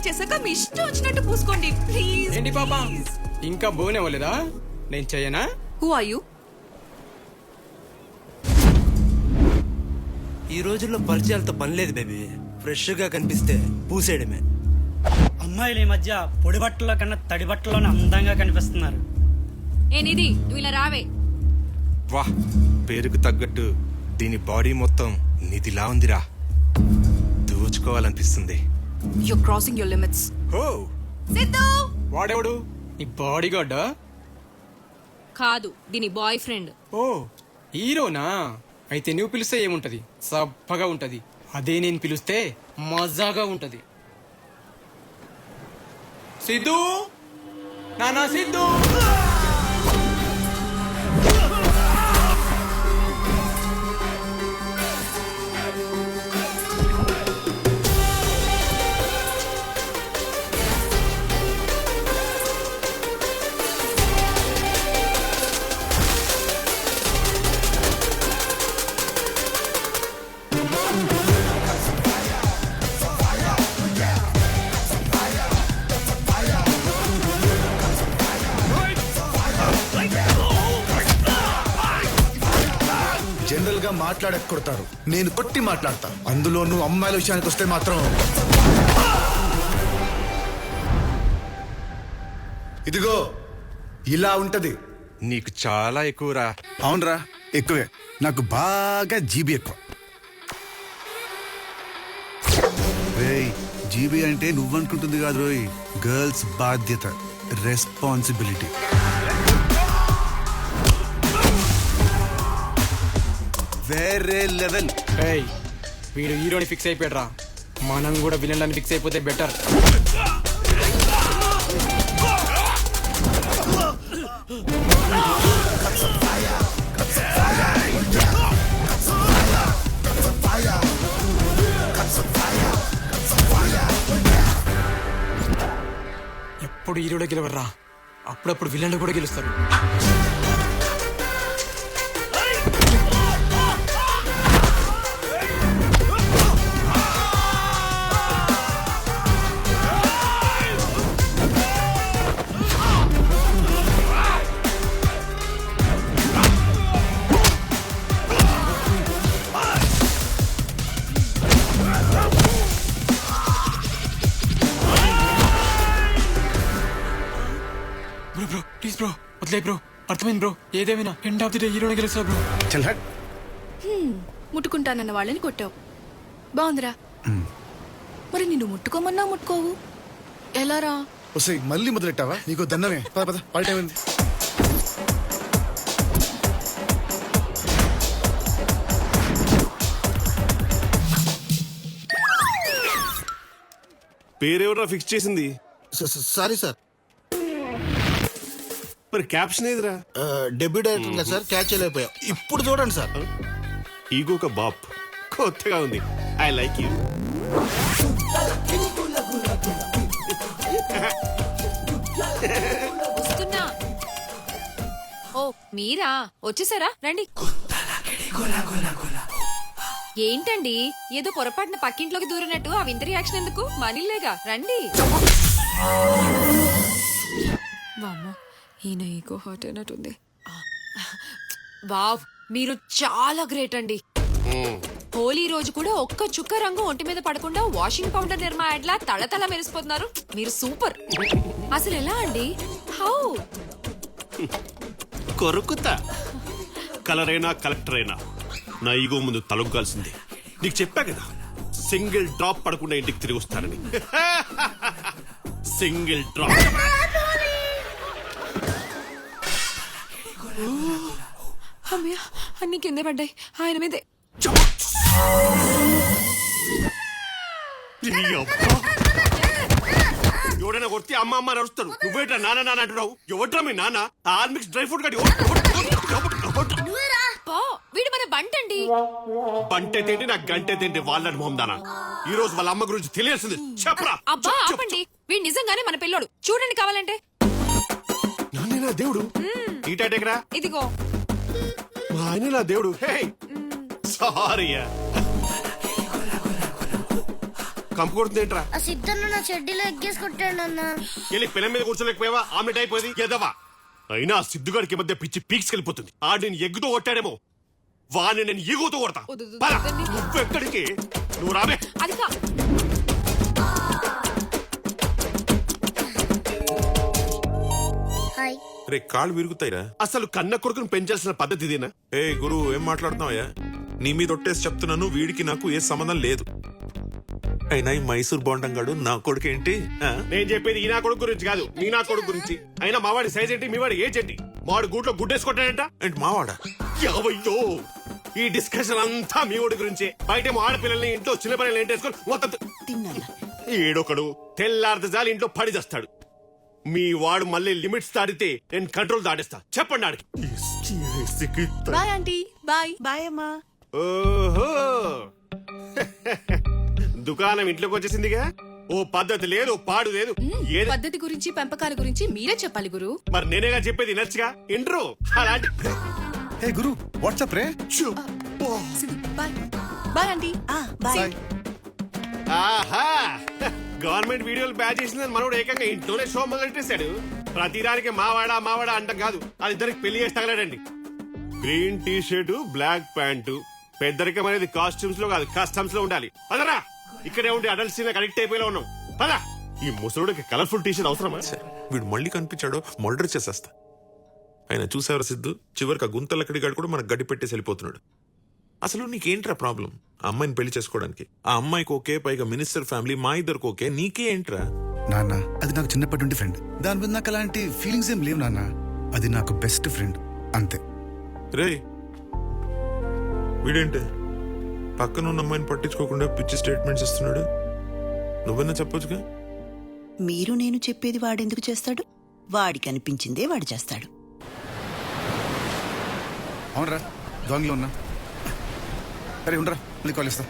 అయిపోయాక మీ ఇష్టం వచ్చినట్టు పూసుకోండి. ప్లీజ్ ఏంటి పాప? ఇంకా బోనవ్వలేదా నేను చెయ్యనా హూ ఆర్ యు ఈ రోజుల్లో పరిచయాలతో పని లేదు బేబీ ఫ్రెష్గా కనిపిస్తే పూసేయడమే. అమ్మాయిలు ఈ మధ్య పొడి బట్టల్లో కన్నా తడి బట్టల్లోనే అందంగా కనిపిస్తున్నారు. ఏ నిధి నువ్వు ఇలా రావే. వా పేరుకు తగ్గట్టు దీని బాడీ మొత్తం నిధిలా ఉందిరా. దోచుకోవాలనిపిస్తుంది. యు క్రాసింగ్ యువర్ లిమిట్స్ ఓ సిద్ధు! వాడెవడు? నీ బాడీ గార్డా కాదు దీని బాయ్ ఫ్రెండ్ ఓ. హీరోనా? అయితే నువ్వు పిలిస్తే ఏముంటది? సబ్బగా ఉంటది. అదే నేను పిలిస్తే మజాగా ఉంటది. సిద్ధు? నానా సిద్ధు? గా మాట్లాడక కొడతారు నేను కొట్టి మాట్లాడతా అందులోనూ అమ్మాయిల విషయానికి వస్తే మాత్రం. ఇదిగో ఇలా ఉంటది. నీకు చాలా ఎక్కువరా. అవునరా ఎక్కువే. నాకు బాగా జీబీ ఎక్కువ. జీబీ అంటే నువ్వనుకుంటుంది కాదు రోయ్. గర్ల్స్ బాధ్యత రెస్పాన్సిబిలిటీ. వేరే లెవెల్. ఏయ్ వీడు హీరోని ఫిక్స్ అయిపోయాడ్రా. మనం కూడా విలన్లని ఫిక్స్ అయిపోతే బెటర్. ఎప్పుడు హీరోడే గెలవర్రా అప్పుడప్పుడు విలన్లు కూడా గెలుస్తారు. వదిలే బ్రో. అర్థమైంది బ్రో. ఏదేమైనా ఎండ్ ఆఫ్ ది డే హీరోని గెలుస్తా బ్రో? చల్ హట్. ముట్టుకుంటానన్న వాళ్ళని కొట్టావు. బాగుందిరా. మరి నిన్ను ముట్టుకోమన్నా ముట్టుకోవు. ఎలారా? వస్తాయి మళ్ళీ మొదలెట్టావా? నీకు దండమే. పద పద. ఏమైంది పేరెవరా ఫిక్స్ చేసింది? Sorry sir. మరి క్యాప్షన్ ఏదిరా? డెబ్యూ డైరెక్టర్ కదా సార్ క్యాచ్ చేయలేకపోయాం ఇప్పుడు చూడండి సార్. ఈగోక బాప్ కొత్తగా ఉంది. ఐ లైక్ యూ వస్తున్నా. ఓ మీరా? వచ్చేసారా? రండి. ఏంటండి? ఏదో పొరపాటున పక్కింట్లోకి దూరినట్టు ఆ వింత రియాక్షన్ ఎందుకు? మనీలేగా రండి. వామ్మో. ఈయన ఈగో హర్ట్ అయినట్టుంది వావ్ మీరు చాలా గ్రేట్ అండి. హోలీ రోజు కూడా ఒక్క చుక్క రంగు ఒంటి మీద పడకుండా వాషింగ్ పౌడర్ నిర్మా యాడ్లా తళతళ మెరిసిపోతున్నారు మీరు సూపర్. అసలు ఎలా అండి? హౌ? కొరుకుతా. కలర్ అయినా కలెక్టర్ అయినా నా ఈగో ముందు తలొగ్గాల్సిందే. నీకు చెప్పా కదా సింగిల్ డ్రాప్ పడకుండా ఇంటికి తిరిగి వస్తానని. Single drop. అమ్మయ్య అన్ని కింద పడ్డాయి. ఆయన మీదే. నీ. ఎవడైనా కొడితే అమ్మ అమ్మ అని అరుస్తాడు నువ్వేట్రా నాన్న నాన్న అంటున్నావు? ఎవట్రా మీ నాన్న? ఆర్మిక్స్ డ్రై ఫ్రూట్ పో వీడు మన బంటండి. బంటే తింటే నాకు గంటే తింటే వాళ్ళని మొహందానా? ఈ రోజు వాళ్ళ అమ్మ గురించి తెలియాల్సింది. చెప్పరా. అబ్బా ఆపండి. వీడు నిజంగానే మన పిల్లోడు. చూడండి కావాలంటే. చెప్పు. నాన్నే నా దేవుడు ఈ టైటెకరా ఇదిగో. మా ఆయన నా దేవుడు. హే సారీ కంపు కొడుతుంది ఏంట్రా? ఆ సిద్ధన్న నా చెడ్డీలో ఎగ్గేసి కొట్టాడు అన్న. వెళ్ళి పిల్ల మీద కూర్చోలేకపోయావా? ఆమ్లెట్ అయిపోయింది. ఎదవా? అయినా ఆ సిద్ధుగాడికి ఈ మధ్య పిచ్చి ఆడు నేను ఎగ్గుతో కొట్టాడేమో. వాడిని నేను ఈగోతో కొడతా. పద. నువ్వెక్కడికి? నువ్వు రాబే అది కా రే కాళ్ళు విరుగుతాయిరా. అసలు కన్న కొడుకుని పెంచాల్సిన పద్ధతి ఇదేనా? ఏ గురు ఏం మాట్లాడుతున్నావయ్యా? నీ మీద ఒట్టేసి చెప్తున్నాను వీడికి నాకు ఏ సంబంధం లేదు. అయినా ఈ మైసూర్ బొండంగాడు నా కొడుకు ఏంటి? ఆ? నేను చెప్పేది ఈ నా కొడుకు గురించి కాదు మీ నా కొడుకు గురించి. అయినా మావాడి సైజ్ ఏంటి మీ వాడి ఏజ్ ఏంటి? మావాడు గూట్లో గుడ్డేసుకుంటాడంట? ఏంటి మావాడా యావయ్యో! ఈ డిస్కషన్ అంతా మీ వాడి గురించే. బయట ఆడపిల్లల్ని ఇంట్లో చిన్న పిల్లల్ని ఏంటేసుకొని మొత్తం ఏడొకడు తెల్లారితే జాలి ఇంట్లో పడి చేస్తాడు. మీ వాడు మళ్ళీ లిమిట్స్ దాటితే నేను కంట్రోల్ దాటిస్తా. చెప్పండి ఆడికి. బాయ్ ఆంటీ బాయ్ బాయ్ అమ్మా. ఓహో. దుకాణం ఇంట్లోకి వచ్చేసిందిగా? ఓ పద్ధతి లేదు పాడు లేదు. ఏది? పద్ధతి గురించి పెంపకాల గురించి మీరే చెప్పాలి గురు. మరి నేనేగా చెప్పేది నచ్చగా? ఇంట్రో అలాంటి హే గురు వాట్సాప్ రే. బాయ్ బాయ్ ఆంటీ బాయ్ ఆహా. గవర్నమెంట్ వీడియోలు బ్యాచ్ చేసిందని మనోడు ఏకంగా ఇంట్లోనే షో మొదలెట్టేశాడు. ప్రతిదానికి మావాడా మావాడా అంటాం కాదు. అది ఇద్దరికి పెళ్ళి చేసి తగలడండి. Green T shirt black pant. పెద్దరికం అనేది కాస్ట్యూమ్స్లో కాదు కస్టమ్స్లో ఉండాలి. పదరా ఇక్కడే ఉండి అడల్ట్ సీన్ కనెక్ట్ అయిపోయేలా ఉన్నాం. పద. ఈ ముసలుడికి కలర్ఫుల్ టీ షర్ట్ అవసరమా వీడు మళ్ళీ కనిపించాడో మర్డర్ చేసేస్తా. ఆయన చూసేవారు సిద్ధు? చివరికి ఆ గుంతలక్కడి గాడు కూడా మనకు గడ్డి పెట్టేసి వెళ్ళిపోతున్నాడు. అసలు నీకేంట్రా ప్రాబ్లం? ఆ అమ్మాయిని పెళ్ళి చేసుకోవడానికి. ఆ అమ్మాయికి ఓకే పైగా మినిస్టర్ ఫ్యామిలీ మా ఇద్దరికి ఓకే. నీకే ఏంట్రా? నాన్న అది నాకు చిన్నప్పటి నుండి ఫ్రెండ్ దాని మీద నాకు అలాంటి ఫీలింగ్స్ ఏం లేవు నాన్న. అది నాకు బెస్ట్ ఫ్రెండ్ అంతే. రే వీడేంటి? పక్కన ఉన్న అమ్మాయిని పట్టించుకోకుండా పిచ్చి స్టేట్మెంట్స్ ఇస్తున్నాడు. నువ్వన్నా చెప్పొచ్చుగా? మీరు నేను చెప్పేది వాడెందుకు చేస్తాడు? వాడికి అనిపించిందే వాడు చేస్తాడు. అవునరా దొంగలో ఉన్నా. సరే ఉండరా. మళ్ళీ కాల్ ఇస్తా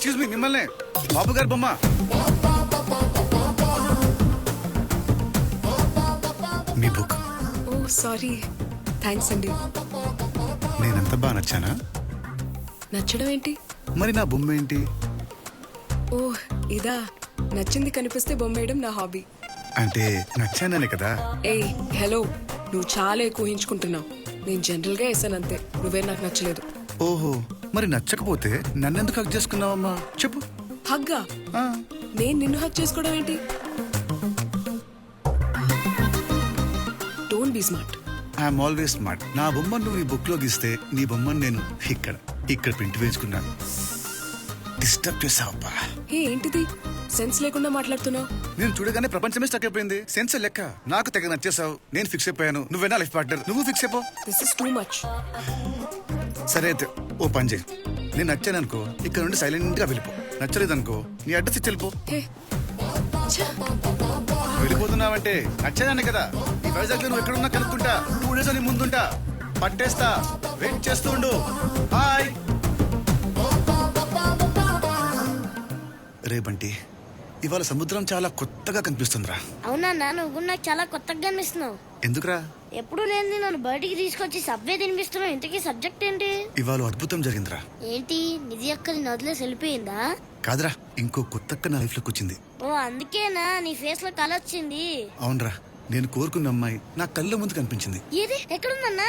ఎక్స్క్యూజ్ మీ మిమ్మల్ని. బాబు గారు బొమ్మ. మీ బుక్. Oh sorry. థ్యాంక్స్ అండి. నేనెంత బాగా నచ్చానా? నచ్చడం ఏంటి? మరి నా బొమ్మ ఏంటి? ఓ ఇదా. నచ్చింది కనిపిస్తే బొమ్మేయడం నా హాబీ. అంటే నచ్చాననే కదా? ఏ హలో. నువ్వు చాలా ఎక్కువ ఊహించుకుంటున్నావు. నేను జనరల్గా వేసాను అంతే. నువ్వే నాకు నచ్చలేదు. ఓహో. మరి నచ్చకపోతే నన్నెందుకు హక్ చేసుకున్నావమ్మా? చెప్పు. హగ్గా? ఆ, నేను నిన్ను హక్ చేసుకోవడం ఏంటి? Don't be smart I'm always smart నా బొమ్మను నువ్వు ఈ బుక్లో గీస్తే నీ బొమ్మను నేను ఇక్కడ ఇక్కడ ప్రింట్ వేసుకున్నాను డిస్టర్బ్ చేసావబ్బా ఏ ఏంటిది? సెన్స్ లేకుండా మాట్లాడుతున్నావు. నేను చూడగానే ప్రపంచమే స్టక్ అయిపోయింది. సెన్స్ లెక్క. నాకు తెగ నచ్చేసావు నేను ఫిక్స్ అయిపోయాను. నువ్వేనా లైఫ్ పార్ట్నర్ నువ్వు ఫిక్స్ అయిపో. దిస్ ఇస్ టూ మచ్ సరే అయితే. ఓ పని చేయి. నేను నచ్చాను అనుకో ఇక్కడ నుండి సైలెంట్గా వెళ్ళిపో. నచ్చలేదనుకో నీ అడ్రస్ ఇచ్చి వెళ్ళిపో. వెళ్ళిపోతున్నావంటే నచ్చేదాన్ని కదా. ఈ వైజాగ్ నువ్వు ఎక్కడున్నా కనుక్కుంటా టూ డేస్ అని ముందుంటా. పట్టేస్తా వెయిట్ చేస్తూ ఉండు. హాయ్ రే బంటి ఇవాళ సముద్రం చాలా కొత్తగా కనిపిస్తుందిరా. అవునా నువ్వు నాకు చాలా కొత్తగా అనిపిస్తున్నావు ఎందుకురా? ఎప్పుడు లేని నన్ను బయటికి తీసుకొచ్చి సబ్వే తినిపిస్తున్నావు? ఇంతకీ సబ్జెక్ట్ ఏంటి? ఇవాళ అద్భుతం జరిగిందిరా. ఏంటి? నిధి అక్కది నదిలేసి వెళ్ళిపోయిందా కాదురా ఇంకో కొత్తక్క నా లైఫ్లోకి వచ్చింది. ఓ అందుకేనా? నీ ఫేస్లో కళ వచ్చింది అవునరా నేను కోరుకున్న అమ్మాయి నా కళ్ళ ముందు కనిపించింది. ఏది? ఎక్కడుందన్నా?